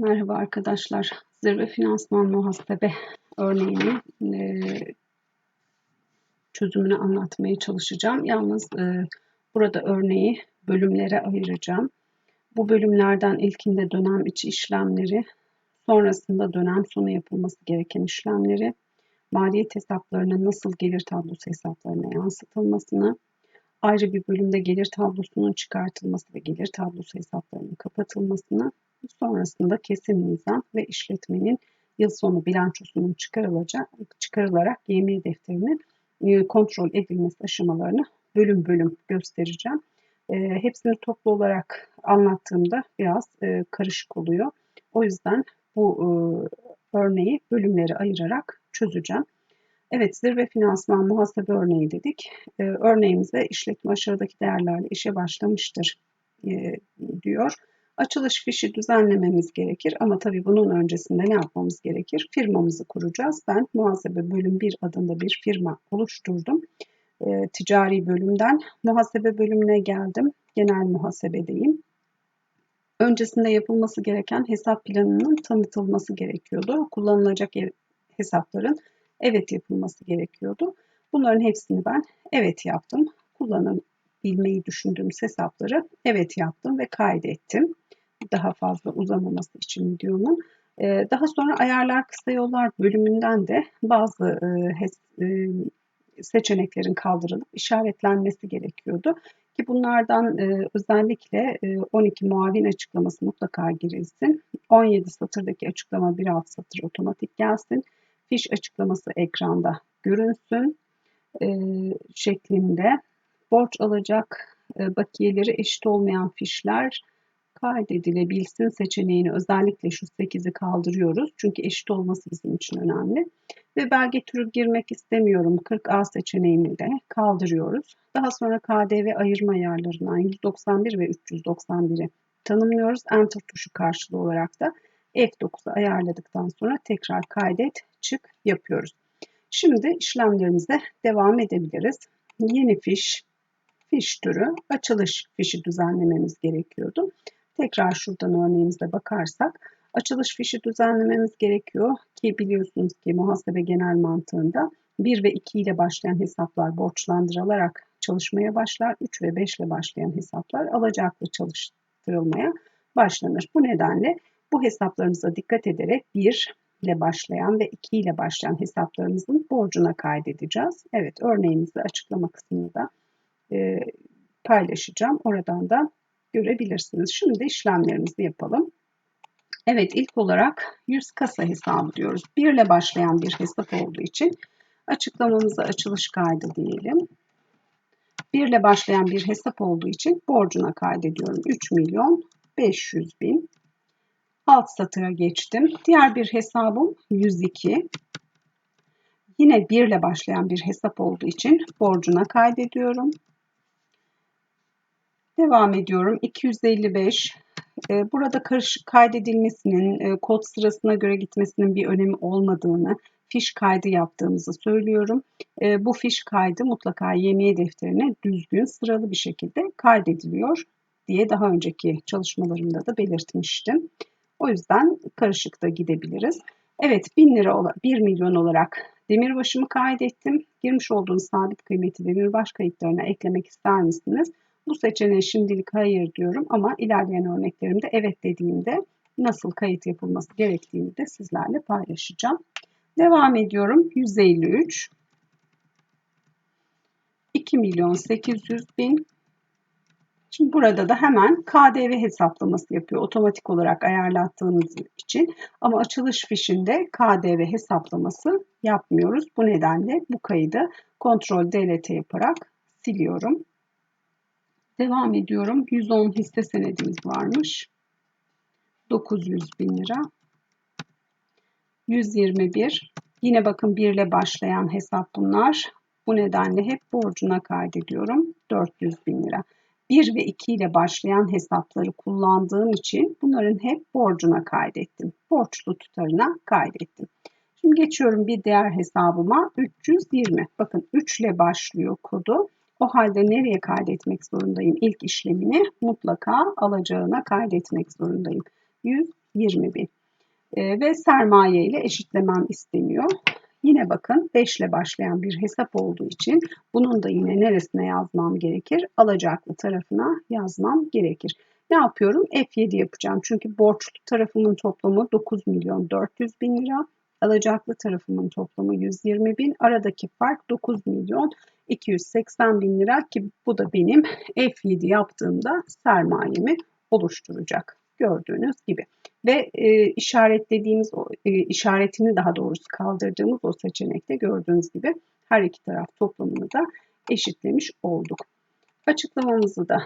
Merhaba arkadaşlar. Zirve finansman muhasebe örneğini e, çözümünü anlatmaya çalışacağım. Yalnız e, burada örneği bölümlere ayıracağım. Bu bölümlerden ilkinde dönem içi işlemleri, sonrasında dönem sonu yapılması gereken işlemleri, maliyet hesaplarının nasıl gelir tablosu hesaplarına yansıtılmasını, ayrı bir bölümde gelir tablosunun çıkartılması ve gelir tablosu hesaplarının kapatılmasını Sonrasında kesin mizan ve işletmenin yıl sonu bilançosunun çıkarılacak, çıkarılarak YM defterinin e, kontrol edilmesi aşamalarını bölüm bölüm göstereceğim. E, hepsini toplu olarak anlattığımda biraz e, karışık oluyor. O yüzden bu örneği bölümleri ayırarak çözeceğim. Evet, zirve finansman muhasebe örneği dedik. Örneğimize işletme aşağıdaki değerlerle işe başlamıştır diyor. Açılış fişi düzenlememiz gerekir ama tabii bunun öncesinde ne yapmamız gerekir? Firmamızı kuracağız. Ben muhasebe bölüm 1 adında bir firma oluşturdum. E, ticari bölümden muhasebe bölümüne geldim. Genel muhasebedeyim. Öncesinde yapılması gereken hesap planının tanıtılması gerekiyordu. Kullanılacak hesapların evet yapılması gerekiyordu. Bunların hepsini ben evet yaptım. Kullanabilmeyi düşündüğüm hesapları evet yaptım ve kaydettim daha fazla uzamaması için videomun. Ee, daha sonra ayarlar kısa yollar bölümünden de bazı seçeneklerin kaldırılıp işaretlenmesi gerekiyordu. Ki bunlardan özellikle 12 muavin açıklaması mutlaka girilsin. 17 satırdaki açıklama bir alt satır otomatik gelsin. Fiş açıklaması ekranda görünsün şeklinde. Borç alacak bakiyeleri eşit olmayan fişler kaydedilebilsin seçeneğini özellikle şu 8'i kaldırıyoruz. Çünkü eşit olması bizim için önemli. Ve belge türü girmek istemiyorum. 40A seçeneğini de kaldırıyoruz. Daha sonra KDV ayırma ayarlarından 191 ve 391'i tanımlıyoruz. Enter tuşu karşılığı olarak da F9'u ayarladıktan sonra tekrar kaydet çık yapıyoruz. Şimdi işlemlerimize devam edebiliriz. Yeni fiş, fiş türü, açılış fişi düzenlememiz gerekiyordu. Tekrar şuradan örneğimize bakarsak açılış fişi düzenlememiz gerekiyor ki biliyorsunuz ki muhasebe genel mantığında 1 ve 2 ile başlayan hesaplar borçlandırılarak çalışmaya başlar. 3 ve 5 ile başlayan hesaplar alacaklı çalıştırılmaya başlanır. Bu nedenle bu hesaplarımıza dikkat ederek 1 ile başlayan ve 2 ile başlayan hesaplarımızın borcuna kaydedeceğiz. Evet örneğimizi açıklama kısmını da e, paylaşacağım. Oradan da görebilirsiniz. Şimdi işlemlerimizi yapalım. Evet ilk olarak 100 kasa hesabı diyoruz. 1 ile başlayan bir hesap olduğu için açıklamamıza açılış kaydı diyelim. 1 ile başlayan bir hesap olduğu için borcuna kaydediyorum. 3 milyon 500 bin. Alt satıra geçtim. Diğer bir hesabım 102. Yine 1 ile başlayan bir hesap olduğu için borcuna kaydediyorum. Devam ediyorum. 255. Ee, burada karışık kaydedilmesinin, e, kod sırasına göre gitmesinin bir önemi olmadığını, fiş kaydı yaptığımızı söylüyorum. Ee, bu fiş kaydı mutlaka yemeğe defterine düzgün, sıralı bir şekilde kaydediliyor diye daha önceki çalışmalarımda da belirtmiştim. O yüzden karışık da gidebiliriz. Evet 1000 lira, 1 milyon olarak demirbaşımı kaydettim. Girmiş olduğunuz sabit kıymeti demirbaş kayıtlarına eklemek ister misiniz? Bu seçeneğe şimdilik hayır diyorum ama ilerleyen örneklerimde evet dediğimde nasıl kayıt yapılması gerektiğini de sizlerle paylaşacağım. Devam ediyorum. 153 2 milyon 800 bin Şimdi burada da hemen KDV hesaplaması yapıyor otomatik olarak ayarlattığınız için. Ama açılış fişinde KDV hesaplaması yapmıyoruz. Bu nedenle bu kaydı kontrol DLT yaparak siliyorum. Devam ediyorum. 110 hisse senedimiz varmış. 900 bin lira. 121. Yine bakın 1 ile başlayan hesap bunlar. Bu nedenle hep borcuna kaydediyorum. 400 bin lira. 1 ve 2 ile başlayan hesapları kullandığım için bunların hep borcuna kaydettim. Borçlu tutarına kaydettim. Şimdi geçiyorum bir diğer hesabıma 320. Bakın 3 ile başlıyor kodu. O halde nereye kaydetmek zorundayım? İlk işlemini mutlaka alacağına kaydetmek zorundayım. 120 bin. E, ve sermaye ile eşitlemem isteniyor. Yine bakın 5 ile başlayan bir hesap olduğu için bunun da yine neresine yazmam gerekir? Alacaklı tarafına yazmam gerekir. Ne yapıyorum? F7 yapacağım. Çünkü borçlu tarafımın toplamı 9 milyon 400 bin lira. Alacaklı tarafımın toplamı 120 bin. Aradaki fark 9 milyon 280 bin lira ki bu da benim F7 yaptığımda sermayemi oluşturacak. Gördüğünüz gibi. Ve e, işaretlediğimiz, e, işaretini daha doğrusu kaldırdığımız o seçenekte gördüğünüz gibi her iki taraf toplamını da eşitlemiş olduk. Açıklamamızı da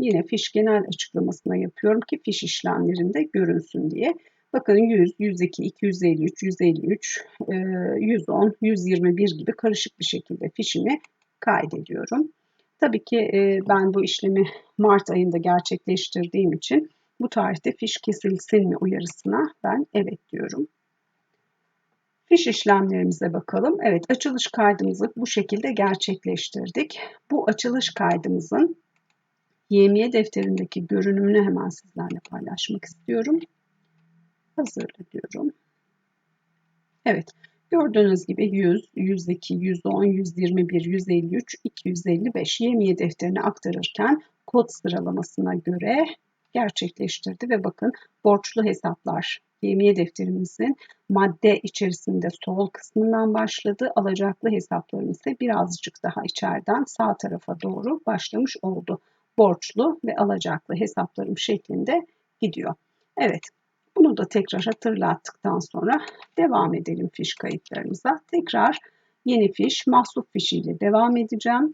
yine fiş genel açıklamasına yapıyorum ki fiş işlemlerinde görünsün diye. Bakın 100, 102, 253, 153, 110, 121 gibi karışık bir şekilde fişimi kaydediyorum. Tabii ki e, ben bu işlemi Mart ayında gerçekleştirdiğim için bu tarihte fiş kesilsin mi uyarısına ben evet diyorum. Fiş işlemlerimize bakalım. Evet açılış kaydımızı bu şekilde gerçekleştirdik. Bu açılış kaydımızın YMY defterindeki görünümünü hemen sizlerle paylaşmak istiyorum. Hazırla diyorum. Evet gördüğünüz gibi 100, 102, 110, 121, 153, 255 YMY defterine aktarırken kod sıralamasına göre gerçekleştirdi ve bakın borçlu hesaplar yemiye defterimizin madde içerisinde sol kısmından başladı. Alacaklı hesaplarım ise birazcık daha içeriden sağ tarafa doğru başlamış oldu. Borçlu ve alacaklı hesaplarım şeklinde gidiyor. Evet bunu da tekrar hatırlattıktan sonra devam edelim fiş kayıtlarımıza. Tekrar yeni fiş, mahsup fişiyle devam edeceğim.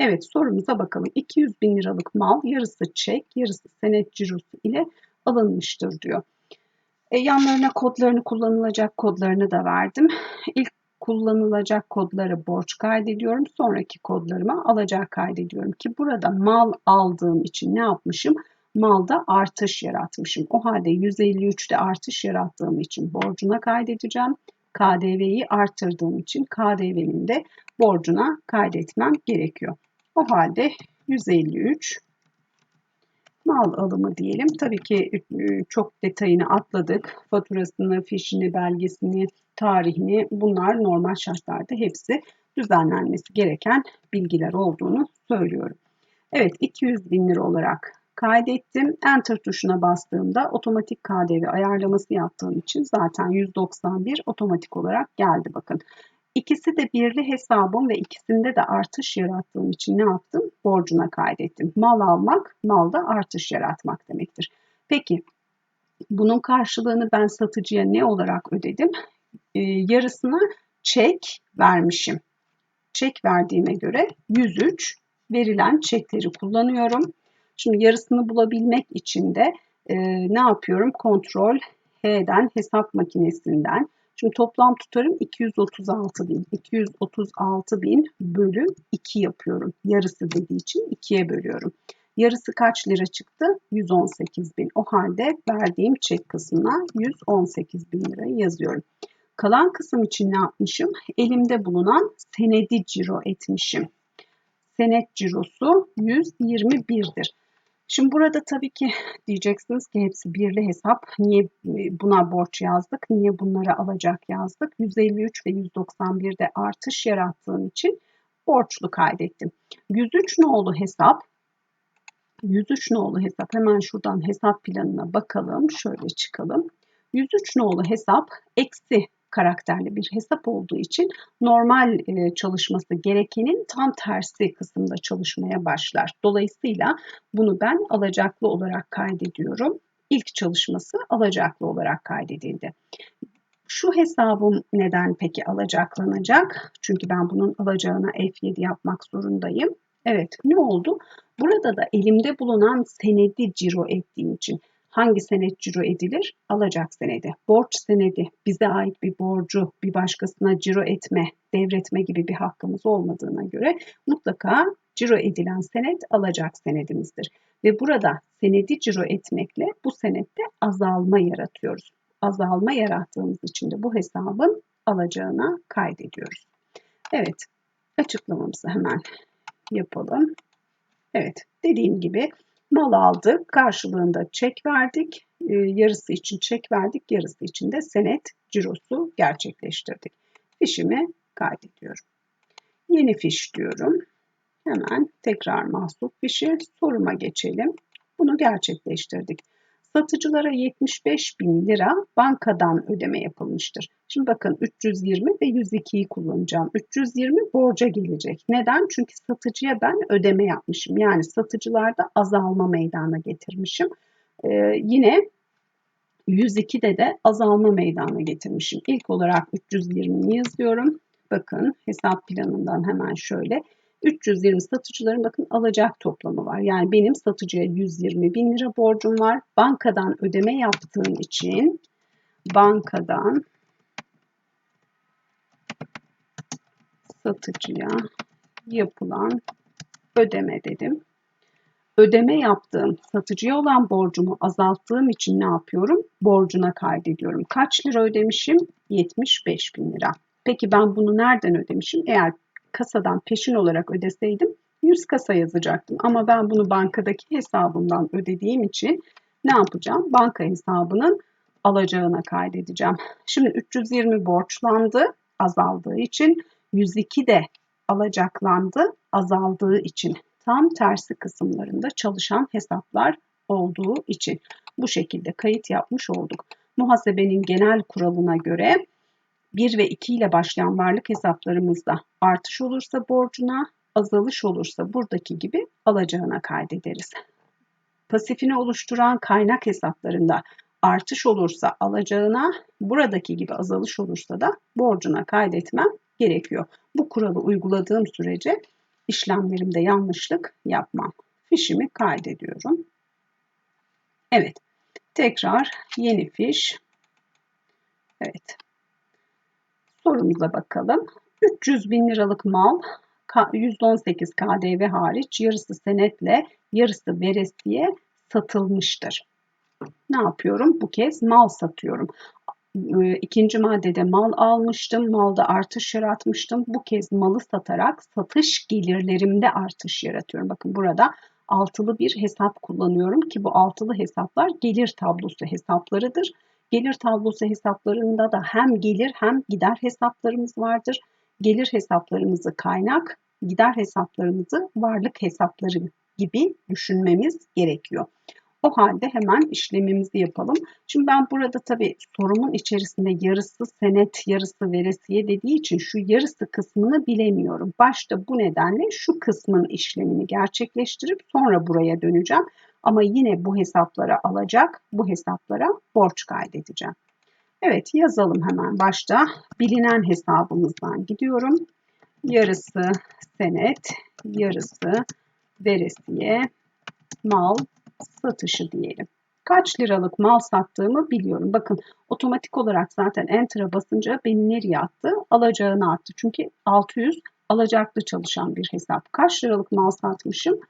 Evet sorumuza bakalım. 200 bin liralık mal yarısı çek, yarısı senet cirosu ile alınmıştır diyor. E, yanlarına kodlarını kullanılacak kodlarını da verdim. İlk kullanılacak kodları borç kaydediyorum. Sonraki kodlarıma alacak kaydediyorum ki burada mal aldığım için ne yapmışım? Malda artış yaratmışım. O halde 153'te artış yarattığım için borcuna kaydedeceğim. KDV'yi arttırdığım için KDV'nin de borcuna kaydetmem gerekiyor. O halde 153 mal alımı diyelim. Tabii ki e, çok detayını atladık. Faturasını, fişini, belgesini, tarihini bunlar normal şartlarda hepsi düzenlenmesi gereken bilgiler olduğunu söylüyorum. Evet 200 bin lira olarak kaydettim. Enter tuşuna bastığımda otomatik KDV ayarlaması yaptığım için zaten 191 otomatik olarak geldi bakın. İkisi de birli hesabım ve ikisinde de artış yarattığım için ne yaptım? Borcuna kaydettim. Mal almak, malda artış yaratmak demektir. Peki bunun karşılığını ben satıcıya ne olarak ödedim? Ee, yarısını çek vermişim. Çek verdiğime göre 103 verilen çekleri kullanıyorum. Şimdi yarısını bulabilmek için de e, ne yapıyorum? Kontrol H'den hesap makinesinden Şimdi toplam tutarım 236 bin. 236 bin bölü 2 yapıyorum. Yarısı dediği için 2'ye bölüyorum. Yarısı kaç lira çıktı? 118 bin. O halde verdiğim çek kısmına 118 bin lirayı yazıyorum. Kalan kısım için ne yapmışım? Elimde bulunan senedi ciro etmişim. Senet cirosu 121'dir. Şimdi burada tabii ki diyeceksiniz ki hepsi birli hesap. Niye buna borç yazdık? Niye bunlara alacak yazdık? 153 ve 191'de artış yarattığım için borçlu kaydettim. 103 nolu hesap 103 nolu hesap hemen şuradan hesap planına bakalım. Şöyle çıkalım. 103 nolu hesap eksi karakterli bir hesap olduğu için normal e, çalışması gerekenin tam tersi kısımda çalışmaya başlar. Dolayısıyla bunu ben alacaklı olarak kaydediyorum. İlk çalışması alacaklı olarak kaydedildi. Şu hesabım neden peki alacaklanacak? Çünkü ben bunun alacağına F7 yapmak zorundayım. Evet ne oldu? Burada da elimde bulunan senedi ciro ettiğim için hangi senet ciro edilir? Alacak senedi. Borç senedi. Bize ait bir borcu bir başkasına ciro etme, devretme gibi bir hakkımız olmadığına göre mutlaka ciro edilen senet alacak senedimizdir. Ve burada senedi ciro etmekle bu senette azalma yaratıyoruz. Azalma yarattığımız için de bu hesabın alacağına kaydediyoruz. Evet, açıklamamızı hemen yapalım. Evet, dediğim gibi Mal aldık, karşılığında çek verdik. E, yarısı için çek verdik, yarısı için de senet cirosu gerçekleştirdik. Fişimi kaydediyorum. Yeni fiş diyorum. Hemen tekrar mahsup fişi soruma geçelim. Bunu gerçekleştirdik. Satıcılara 75 bin lira bankadan ödeme yapılmıştır. Şimdi bakın 320 ve 102'yi kullanacağım. 320 borca gelecek. Neden? Çünkü satıcıya ben ödeme yapmışım. Yani satıcılarda azalma meydana getirmişim. Ee, yine 102'de de azalma meydana getirmişim. İlk olarak 320'yi yazıyorum. Bakın hesap planından hemen şöyle 320 satıcıların bakın alacak toplamı var. Yani benim satıcıya 120 bin lira borcum var. Bankadan ödeme yaptığım için bankadan satıcıya yapılan ödeme dedim. Ödeme yaptığım satıcıya olan borcumu azalttığım için ne yapıyorum? Borcuna kaydediyorum. Kaç lira ödemişim? 75 bin lira. Peki ben bunu nereden ödemişim? Eğer kasadan peşin olarak ödeseydim 100 kasa yazacaktım. Ama ben bunu bankadaki hesabımdan ödediğim için ne yapacağım? Banka hesabının alacağına kaydedeceğim. Şimdi 320 borçlandı azaldığı için 102 de alacaklandı azaldığı için tam tersi kısımlarında çalışan hesaplar olduğu için bu şekilde kayıt yapmış olduk. Muhasebenin genel kuralına göre 1 ve 2 ile başlayan varlık hesaplarımızda artış olursa borcuna, azalış olursa buradaki gibi alacağına kaydederiz. Pasifini oluşturan kaynak hesaplarında artış olursa alacağına, buradaki gibi azalış olursa da borcuna kaydetmem gerekiyor. Bu kuralı uyguladığım sürece işlemlerimde yanlışlık yapmam. Fişimi kaydediyorum. Evet. Tekrar yeni fiş. Evet. Sorumuza bakalım. 300 bin liralık mal %18 KDV hariç yarısı senetle yarısı veresiye satılmıştır. Ne yapıyorum? Bu kez mal satıyorum. Ee, ikinci maddede mal almıştım. Malda artış yaratmıştım. Bu kez malı satarak satış gelirlerimde artış yaratıyorum. Bakın burada altılı bir hesap kullanıyorum ki bu altılı hesaplar gelir tablosu hesaplarıdır. Gelir tablosu hesaplarında da hem gelir hem gider hesaplarımız vardır. Gelir hesaplarımızı kaynak, gider hesaplarımızı varlık hesapları gibi düşünmemiz gerekiyor. O halde hemen işlemimizi yapalım. Şimdi ben burada tabii sorumun içerisinde yarısı senet, yarısı veresiye dediği için şu yarısı kısmını bilemiyorum. Başta bu nedenle şu kısmın işlemini gerçekleştirip sonra buraya döneceğim. Ama yine bu hesaplara alacak, bu hesaplara borç kaydedeceğim. Evet yazalım hemen başta. Bilinen hesabımızdan gidiyorum. Yarısı senet, yarısı veresiye, mal satışı diyelim. Kaç liralık mal sattığımı biliyorum. Bakın otomatik olarak zaten enter'a basınca beni nereye attı? Alacağını attı. Çünkü 600 alacaklı çalışan bir hesap. Kaç liralık mal satmışım?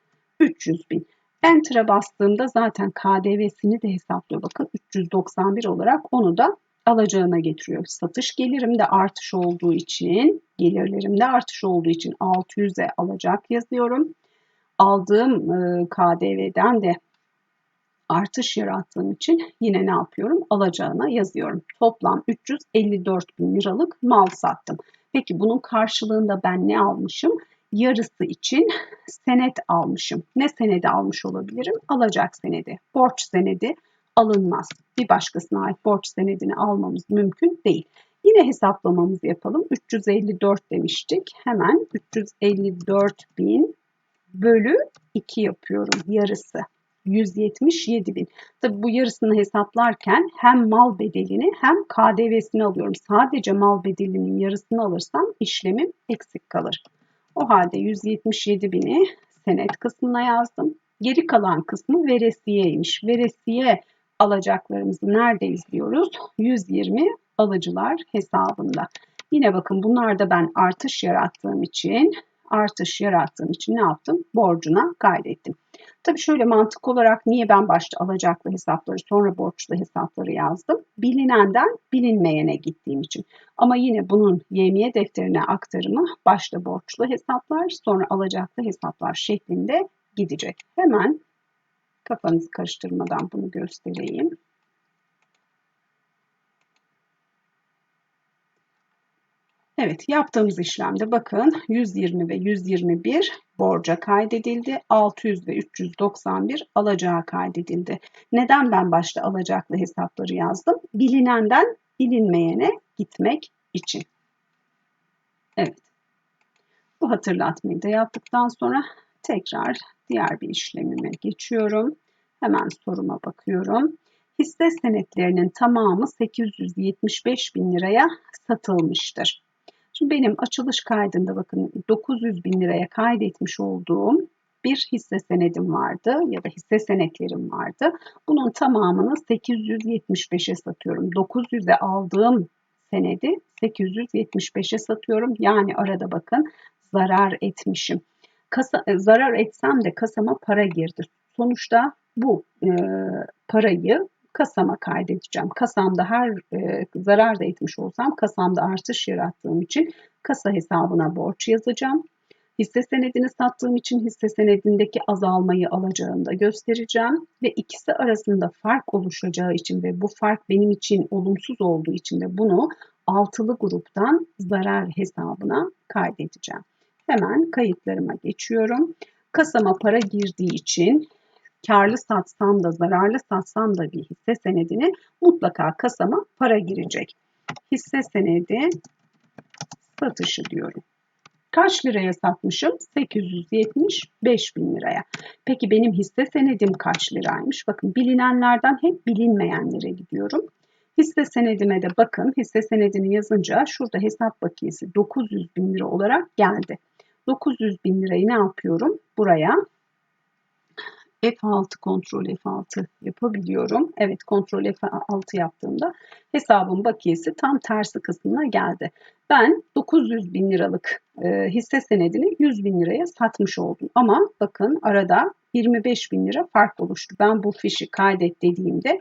300 bin. Enter'a bastığımda zaten KDV'sini de hesaplıyor. Bakın 391 olarak onu da alacağına getiriyor. Satış gelirimde artış olduğu için, gelirlerimde artış olduğu için 600'e alacak yazıyorum. Aldığım e, KDV'den de artış yarattığım için yine ne yapıyorum? Alacağına yazıyorum. Toplam 354 bin liralık mal sattım. Peki bunun karşılığında ben ne almışım? Yarısı için senet almışım. Ne senedi almış olabilirim? Alacak senedi. Borç senedi alınmaz. Bir başkasına ait borç senedini almamız mümkün değil. Yine hesaplamamızı yapalım. 354 demiştik. Hemen 354 bin bölü 2 yapıyorum yarısı. 177 bin. Tabi bu yarısını hesaplarken hem mal bedelini hem KDV'sini alıyorum. Sadece mal bedelinin yarısını alırsam işlemim eksik kalır. O halde 177 bini senet kısmına yazdım. Geri kalan kısmı veresiyeymiş. Veresiye alacaklarımızı nerede izliyoruz? 120 alıcılar hesabında. Yine bakın bunlarda ben artış yarattığım için artış yarattığım için ne yaptım? Borcuna kaydettim. Tabii şöyle mantık olarak niye ben başta alacaklı hesapları sonra borçlu hesapları yazdım? Bilinenden bilinmeyene gittiğim için. Ama yine bunun yemiye defterine aktarımı başta borçlu hesaplar sonra alacaklı hesaplar şeklinde gidecek. Hemen Kafanızı karıştırmadan bunu göstereyim. Evet yaptığımız işlemde bakın 120 ve 121 borca kaydedildi. 600 ve 391 alacağı kaydedildi. Neden ben başta alacaklı hesapları yazdım? Bilinenden bilinmeyene gitmek için. Evet. Bu hatırlatmayı da yaptıktan sonra tekrar diğer bir işlemime geçiyorum. Hemen soruma bakıyorum. Hisse senetlerinin tamamı 875 bin liraya satılmıştır. Benim açılış kaydında bakın 900 bin liraya kaydetmiş olduğum bir hisse senedim vardı ya da hisse senetlerim vardı. Bunun tamamını 875'e satıyorum. 900'e aldığım senedi 875'e satıyorum. Yani arada bakın zarar etmişim. Kasa, e, zarar etsem de kasama para girdi. Sonuçta bu e, parayı kasama kaydedeceğim. Kasamda her e, zarar da etmiş olsam kasamda artış yarattığım için kasa hesabına borç yazacağım. Hisse senedini sattığım için hisse senedindeki azalmayı alacağını da göstereceğim ve ikisi arasında fark oluşacağı için ve bu fark benim için olumsuz olduğu için de bunu altılı gruptan zarar hesabına kaydedeceğim. Hemen kayıtlarıma geçiyorum. Kasama para girdiği için karlı satsam da zararlı satsam da bir hisse senedini mutlaka kasama para girecek. Hisse senedi satışı diyorum. Kaç liraya satmışım? 875 bin liraya. Peki benim hisse senedim kaç liraymış? Bakın bilinenlerden hep bilinmeyenlere gidiyorum. Hisse senedime de bakın. Hisse senedini yazınca şurada hesap bakiyesi 900 bin lira olarak geldi. 900 bin lirayı ne yapıyorum? Buraya F6 kontrol F6 yapabiliyorum. Evet kontrol F6 yaptığımda hesabın bakiyesi tam tersi kısmına geldi. Ben 900 bin liralık e, hisse senedini 100 bin liraya satmış oldum. Ama bakın arada 25 bin lira fark oluştu. Ben bu fişi kaydet dediğimde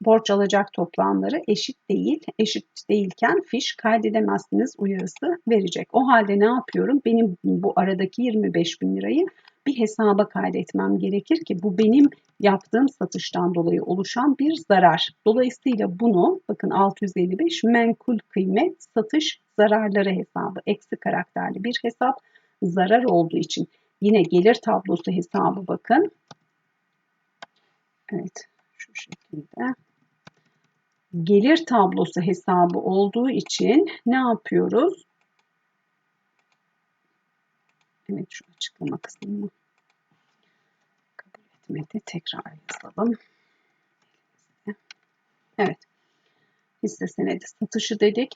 borç alacak toplamları eşit değil. Eşit değilken fiş kaydedemezsiniz uyarısı verecek. O halde ne yapıyorum? Benim bu aradaki 25 bin lirayı bir hesaba kaydetmem gerekir ki bu benim yaptığım satıştan dolayı oluşan bir zarar. Dolayısıyla bunu bakın 655 menkul kıymet satış zararları hesabı eksi karakterli bir hesap zarar olduğu için yine gelir tablosu hesabı bakın. Evet şu şekilde gelir tablosu hesabı olduğu için ne yapıyoruz? Evet şu açıklama kısmını etmedi. Tekrar yazalım. Evet. Hisse senedi satışı dedik.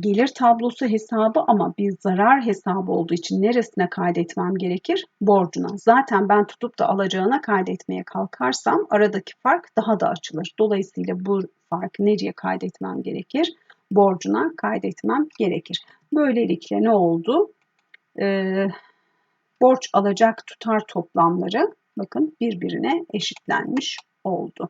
Gelir tablosu hesabı ama bir zarar hesabı olduğu için neresine kaydetmem gerekir? Borcuna. Zaten ben tutup da alacağına kaydetmeye kalkarsam aradaki fark daha da açılır. Dolayısıyla bu farkı nereye kaydetmem gerekir? Borcuna kaydetmem gerekir. Böylelikle ne oldu? e, borç alacak tutar toplamları bakın birbirine eşitlenmiş oldu.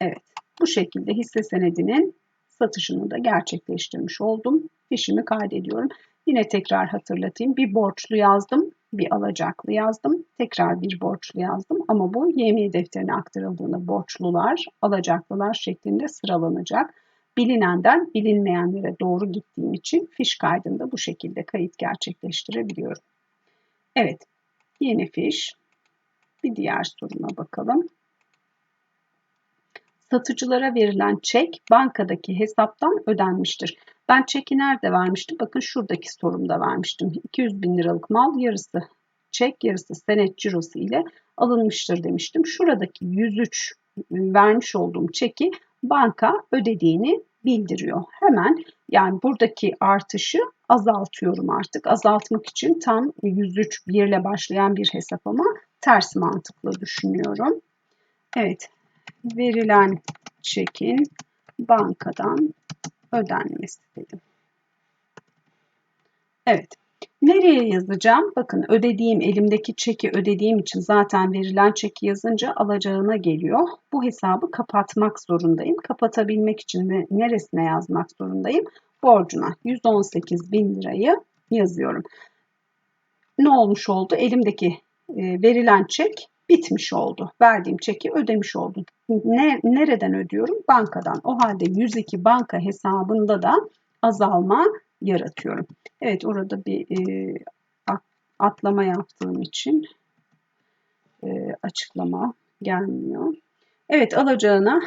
Evet bu şekilde hisse senedinin satışını da gerçekleştirmiş oldum. Fişimi kaydediyorum. Yine tekrar hatırlatayım. Bir borçlu yazdım, bir alacaklı yazdım. Tekrar bir borçlu yazdım ama bu YMİ defterine aktarıldığında borçlular, alacaklılar şeklinde sıralanacak bilinenden bilinmeyenlere doğru gittiğim için fiş kaydında bu şekilde kayıt gerçekleştirebiliyorum. Evet, yeni fiş. Bir diğer soruna bakalım. Satıcılara verilen çek bankadaki hesaptan ödenmiştir. Ben çeki nerede vermiştim? Bakın şuradaki sorumda vermiştim. 200 bin liralık mal yarısı çek yarısı senet cirosu ile alınmıştır demiştim. Şuradaki 103 vermiş olduğum çeki banka ödediğini bildiriyor. Hemen yani buradaki artışı azaltıyorum artık. Azaltmak için tam 103 1 ile başlayan bir hesap ama ters mantıklı düşünüyorum. Evet verilen çekin bankadan ödenmesi dedim. Evet Nereye yazacağım? Bakın ödediğim, elimdeki çeki ödediğim için zaten verilen çeki yazınca alacağına geliyor. Bu hesabı kapatmak zorundayım. Kapatabilmek için de neresine yazmak zorundayım? Borcuna 118 bin lirayı yazıyorum. Ne olmuş oldu? Elimdeki e, verilen çek bitmiş oldu. Verdiğim çeki ödemiş oldum. Ne, nereden ödüyorum? Bankadan. O halde 102 banka hesabında da azalma yaratıyorum. Evet orada bir e, atlama yaptığım için e, açıklama gelmiyor. Evet alacağına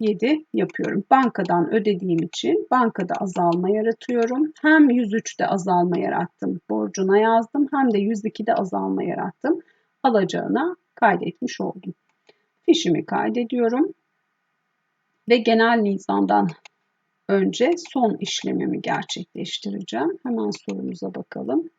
F7 yapıyorum. Bankadan ödediğim için bankada azalma yaratıyorum. Hem 103'te azalma yarattım. Borcuna yazdım. Hem de 102'de azalma yarattım. Alacağına kaydetmiş oldum. Fişimi kaydediyorum. Ve genel nizamdan önce son işlemimi gerçekleştireceğim. Hemen sorumuza bakalım.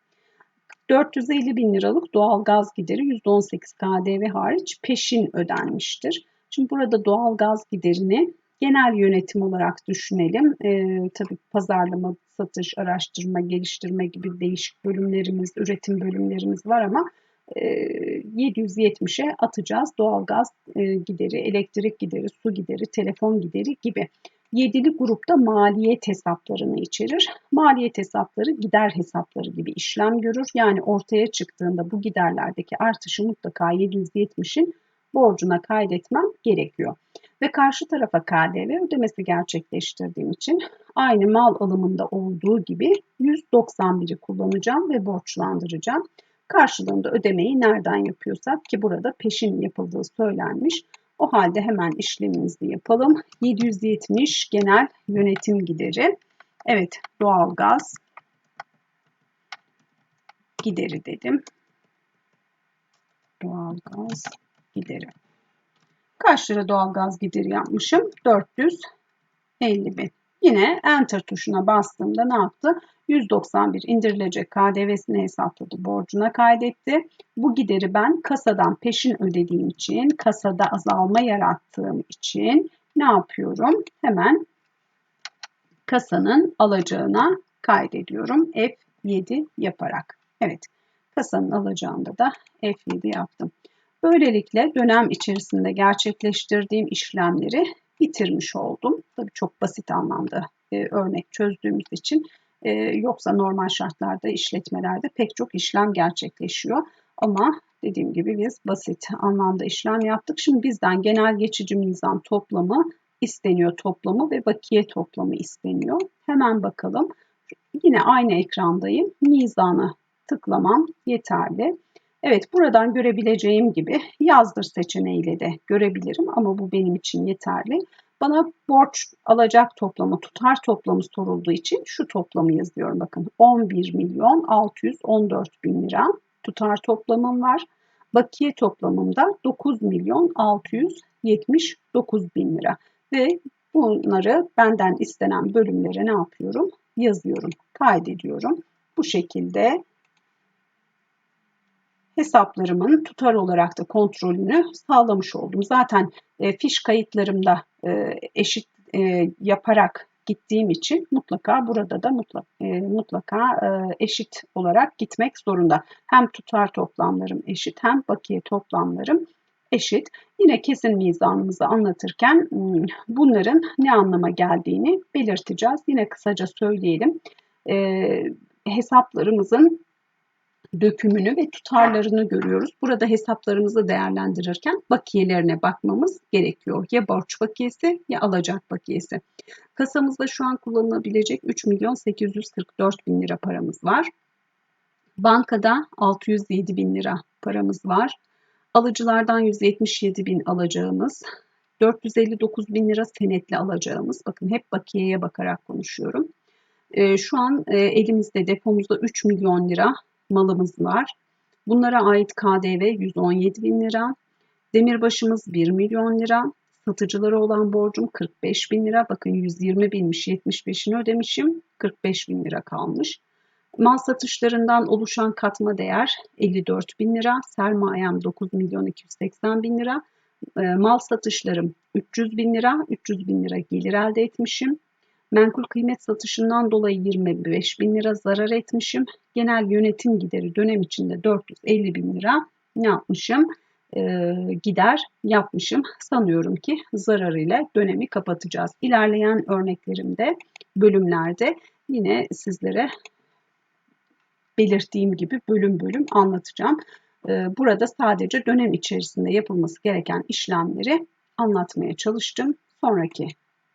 450 bin liralık doğal gaz gideri %18 KDV hariç peşin ödenmiştir. Şimdi burada doğal gaz giderini genel yönetim olarak düşünelim. Ee, tabii pazarlama, satış, araştırma, geliştirme gibi değişik bölümlerimiz, üretim bölümlerimiz var ama e, 770'e atacağız. Doğal gaz e, gideri, elektrik gideri, su gideri, telefon gideri gibi. Yedili grupta maliyet hesaplarını içerir. Maliyet hesapları gider hesapları gibi işlem görür. Yani ortaya çıktığında bu giderlerdeki artışı mutlaka 770'in borcuna kaydetmem gerekiyor. Ve karşı tarafa KDV ödemesi gerçekleştirdiğim için aynı mal alımında olduğu gibi 191'i kullanacağım ve borçlandıracağım. Karşılığında ödemeyi nereden yapıyorsak ki burada peşin yapıldığı söylenmiş. O halde hemen işlemimizi yapalım. 770 genel yönetim gideri. Evet doğalgaz gideri dedim. Doğalgaz gideri. Kaç lira doğalgaz gideri yapmışım? 450 bin. Yine Enter tuşuna bastığımda ne yaptı? 191 indirilecek KDV'sini hesapladı, borcuna kaydetti. Bu gideri ben kasadan peşin ödediğim için, kasada azalma yarattığım için ne yapıyorum? Hemen kasanın alacağına kaydediyorum. F7 yaparak. Evet, kasanın alacağında da F7 yaptım. Böylelikle dönem içerisinde gerçekleştirdiğim işlemleri bitirmiş oldum. Tabii çok basit anlamda e, örnek çözdüğümüz için e, yoksa normal şartlarda işletmelerde pek çok işlem gerçekleşiyor. Ama dediğim gibi biz basit anlamda işlem yaptık. Şimdi bizden genel geçici mizan toplamı isteniyor toplamı ve bakiye toplamı isteniyor. Hemen bakalım. Yine aynı ekrandayım. Mizanı tıklamam yeterli. Evet buradan görebileceğim gibi yazdır seçeneğiyle de görebilirim ama bu benim için yeterli. Bana borç alacak toplamı, tutar toplamı sorulduğu için şu toplamı yazıyorum. Bakın 11 milyon 614 bin lira tutar toplamım var. Bakiye toplamımda 9 milyon 679 bin lira. Ve bunları benden istenen bölümlere ne yapıyorum? Yazıyorum, kaydediyorum. Bu şekilde hesaplarımın tutar olarak da kontrolünü sağlamış oldum. Zaten e, fiş kayıtlarımda e, eşit e, yaparak gittiğim için mutlaka burada da mutlaka, e, mutlaka e, eşit olarak gitmek zorunda. Hem tutar toplamlarım eşit hem bakiye toplamlarım eşit. Yine kesin mizanımızı anlatırken hmm, bunların ne anlama geldiğini belirteceğiz. Yine kısaca söyleyelim. E, hesaplarımızın dökümünü ve tutarlarını görüyoruz. Burada hesaplarımızı değerlendirirken bakiyelerine bakmamız gerekiyor. Ya borç bakiyesi ya alacak bakiyesi. Kasamızda şu an kullanılabilecek 3 milyon 844 bin lira paramız var. Bankada 607 bin lira paramız var. Alıcılardan 177 bin alacağımız, 459 bin lira senetli alacağımız. Bakın hep bakiyeye bakarak konuşuyorum. Ee, şu an e, elimizde depomuzda 3 milyon lira malımız var. Bunlara ait KDV 117 bin lira. Demirbaşımız 1 milyon lira. Satıcılara olan borcum 45 bin lira. Bakın 120 binmiş 75'ini ödemişim. 45 bin lira kalmış. Mal satışlarından oluşan katma değer 54 bin lira. Sermayem 9 milyon 280 bin lira. Ee, mal satışlarım 300 bin lira. 300 bin lira gelir elde etmişim. Menkul kıymet satışından dolayı 25 bin lira zarar etmişim. Genel yönetim gideri dönem içinde 450 bin lira ne yapmışım? Ee, gider yapmışım. Sanıyorum ki zarar ile dönemi kapatacağız. İlerleyen örneklerimde, bölümlerde yine sizlere belirttiğim gibi bölüm bölüm anlatacağım. e, burada sadece dönem içerisinde yapılması gereken işlemleri anlatmaya çalıştım. Sonraki